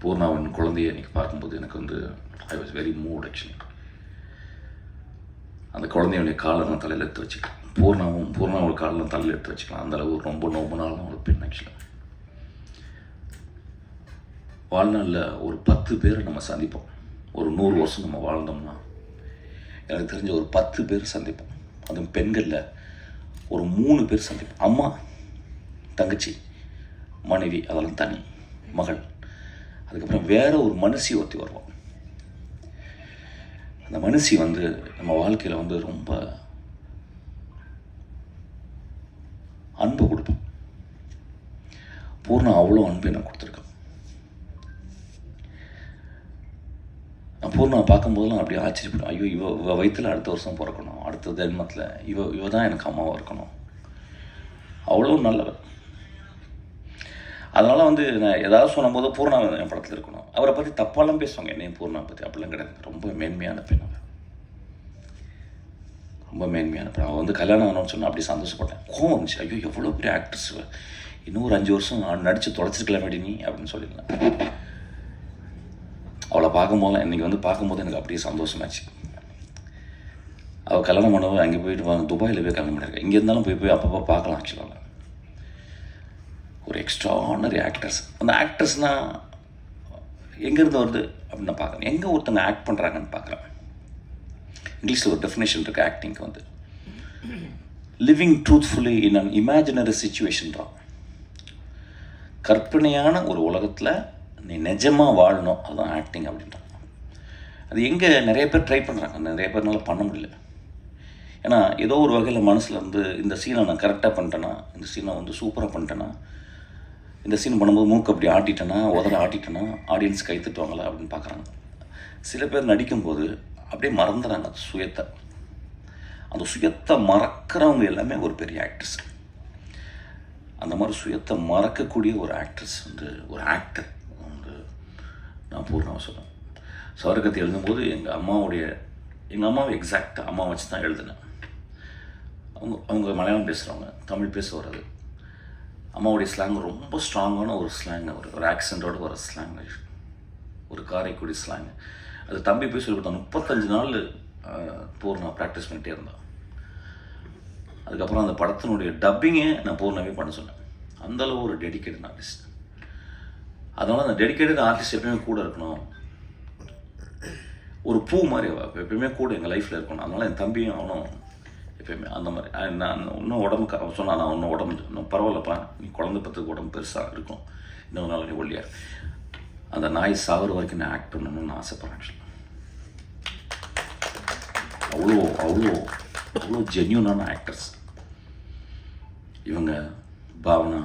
பூர்ணாவின் குழந்தைய இன்னைக்கு பார்க்கும்போது எனக்கு வந்து I was very mood actually அந்த குழந்தையுடைய காலை நான் தலையில் எடுத்து வச்சுக்கலாம். பூர்ணாவும் பூர்ணாவோட காலில் தலையில் எடுத்து வச்சுக்கலாம். அந்தளவு ரொம்ப நோம்பு நாளும் ஒரு பெண் ஆக்சுவலாக வாழ்நாளில் ஒரு பத்து பேரை நம்ம சந்திப்போம். ஒரு நூறு வருஷம் நம்ம வாழ்ந்தோம்னா எனக்கு தெரிஞ்ச ஒரு பத்து பேர் சந்திப்போம். அதுவும் பெண்களில் ஒரு மூணு பேர் சந்திப்போம். அம்மா தங்கச்சி மனைவி அதெல்லாம் தனி. மகள். அதுக்கப்புறம் வேற ஒரு மனுஷி ஒருத்தி வருவோம். அந்த மனுஷி வந்து நம்ம வாழ்க்கையில் வந்து ரொம்ப அன்பு கொடுப்போம். பூர்ணா அவ்வளோ அன்பு எனக்கு கொடுத்துருக்கேன். நான் பூர்ணா பார்க்கும்போதெல்லாம் அப்படியே ஆச்சரியப்படும் ஐயோ இவ இவ வயிற்றில் அடுத்த வருஷம் பிறக்கணும். அடுத்த ஜென்மத்தில் இவ இவ தான் எனக்கு அம்மாவாக இருக்கணும். அவ்வளோ நல்லவன் அதனால் வந்து நான் ஏதாவது சொல்லும்போது பூர்ணா என் படத்தில் இருக்கணும். அவரை பற்றி தப்பாலாம் பேசுவாங்க. என்னையும் பூர்ணா பற்றி அப்படிலாம் கிடையாது. ரொம்ப மேன்மையான பெண் அவர். ரொம்ப மேன்மையான பெண். அவள் வந்து கல்யாணம் ஆனோன்னு சொன்னால் அப்படி சந்தோஷப்பட்டேன். கோவம் வந்துச்சு. ஐயோ எவ்வளோ பெரிய ஆக்ட்ரஸ் இன்னும் ஒரு அஞ்சு வருஷம் நான் நடித்து தொலைச்சிருக்கலாமேடி நீ அப்படின்னு சொல்லியிருந்தேன். அவளை பார்க்கும்போது இன்றைக்கி வந்து பார்க்கும்போது எனக்கு அப்படியே சந்தோஷமாச்சு. அவள் கல்யாணம் பண்ணவ அங்கே போயிட்டு வாங்க துபாயில் போய் கல்யாணம் பண்ணியிருக்கேன் இங்கே இருந்தாலும் போய் போய் அப்பப்போ பார்க்கலாம் ஆக்சுவலாக ஒரு எக்ஸ்ட்ரானரி ஆக்டர்ஸ் அந்த ஆக்டர்ஸ்னால் எங்கேருந்து வருது அப்படின்னு நான் பார்க்குறேன். எங்கே ஒருத்தங்க ஆக்ட் பண்ணுறாங்கன்னு பார்க்குறேன். இங்கிலீஷில் ஒரு டெஃபினேஷன் இருக்குது ஆக்டிங்க்கு வந்து. Living truthfully in an imaginary சுச்சுவேஷன்றான் கற்பனையான ஒரு உலகத்தில் நீ நிஜமாக வாழணும். அதுதான் ஆக்டிங் அப்படின்றான். அது எங்கே நிறைய பேர் ட்ரை பண்ணுறாங்க நிறைய பேர்னால பண்ண முடியல. ஏன்னா ஏதோ ஒரு வகையில் மனசில் வந்து இந்த சீனை நான் கரெக்டாக பண்ணிட்டேன்னா இந்த சீனை வந்து சூப்பராக பண்ணிட்டேன்னா இந்த சீன் பண்ணும்போது மூக்கு அப்படி ஆட்டிட்டேன்னா உதற ஆட்டிட்டேன்னா ஆடியன்ஸ் கை தட்டுவாங்களா அப்படின்னு பார்க்குறாங்க. சில பேர் நடிக்கும்போது அப்படியே மறந்துடுறாங்க அந்த சுயத்தை. அந்த சுயத்தை மறக்கிறவங்க எல்லாமே ஒரு பெரிய ஆக்ட்ரஸ் அந்த மாதிரி சுயத்தை மறக்கக்கூடிய ஒரு ஆக்ட்ரஸ் வந்து ஒரு ஆக்டர் வந்து நான் பூர்ணமாக சொல்கிறேன் சவர்க்கத்தை எழுதும்போது எங்கள் அம்மாவுடைய எங்கள் அம்மாவை எக்ஸாக்டாக அம்மா வச்சு தான் எழுதினேன். அவங்க அவங்க மலையாளம் பேசுகிறவங்க தமிழ் பேச வர்றது. அம்மாவுடைய ஸ்லாங் ரொம்ப ஸ்ட்ராங்கான ஒரு ஸ்லாங் ஒரு ஒரு ஆக்சென்ட்டோட வர ஸ்லாங் ஒரு காரைக்குடி ஸ்லாங் அது தம்பி போய் சொல்லி கொடுத்தான். முப்பத்தஞ்சு நாள் பூர்ணா ப்ராக்டிஸ் பண்ணிகிட்டே இருந்தான். அதுக்கப்புறம் அந்த படத்தினுடைய டப்பிங்கே நான் பூர்ணாவே பண்ண சொன்னேன். அந்தளவு ஒரு டெடிக்கேட்டட் ஆர்டிஸ்ட் அதனால் அந்த டெடிக்கேட்டட் ஆர்டிஸ்ட் எப்பயுமே கூட இருக்கணும். ஒரு பூ மாதிரி எப்பயுமே கூட எங்கள் லைஃப்பில் இருக்கணும். அதனால் என் தம்பியும் அவனும் எப்பயுமே அந்த மாதிரி. நான் இன்னும் உடம்புக்கு அவன் சொன்னான் நான் இன்னும் உடம்பு இன்னும் பரவாயில்லப்பா. குழந்தை பத்துக்கு உடம்பு பெருசாக இருக்கும். இன்னொரு நாள் நீ ஒல்லியா அந்த நாய் சாகுற வரைக்கும் நான் ஆக்ட் பண்ணணும்னு ஆசைப்பட்றேன் ஆக்சுவலாக அவ்வளோ அவ்வளோ அவ்வளோ ஜென்யூனான ஆக்டர்ஸ் இவங்க பாவனா